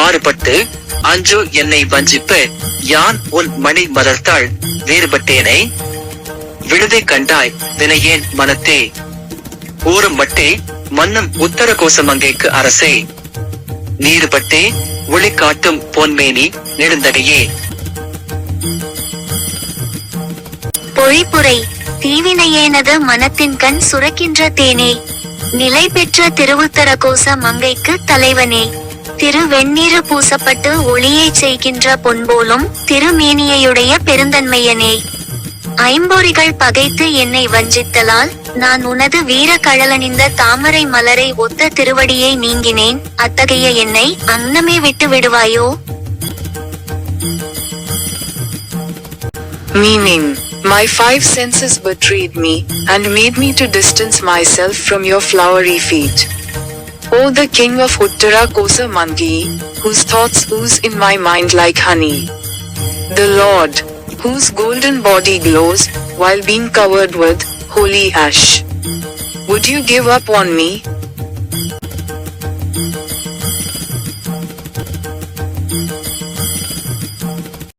மாறுபட்டு அஞ்சு என்னை வஞ்சிப்பு யான் உன் மணி மலர்த்தாள் வேறுபட்டேனே? விழுதை கண்டாய் வினையேன் மனத்தே. ஊரும் மட்டே மன்னம் உத்தர கோசமங்கைக்கு அரசே. நீருபட்டே ஒளி காட்டும் பொன்மேனி நெடுந்தகையே. பொழிப்புரை தீவினையேனது மனத்தின் கண் சுரக்கின்ற தேனே. நிலை பெற்ற திருவுத்தர கோச மங்கைக்கு தலைவனே. திரு வெண்ணீரு பூசப்பட்டு ஒளியைச் செய்கின்ற பொன்போலும் திருமேனியையுடைய பெருந்தன்மையனே. ஐம்பொறிகள் பகைத்து என்னை வஞ்சித்தலால் நான் உனது வீர கழலணிந்த தாமரை மலரை ஒத்த திருவடியை நீங்கினேன். அத்தகைய என்னை அன்னமே விட்டு விடுவாயோ? Meaning, my five senses betrayed me, and made me to distance myself from your flowery feet. O the king of Uttara Kosa Mangi, whose thoughts ooze in my mind like honey. The Lord, whose golden body glows, while being covered with holy ash. Would you give up on me?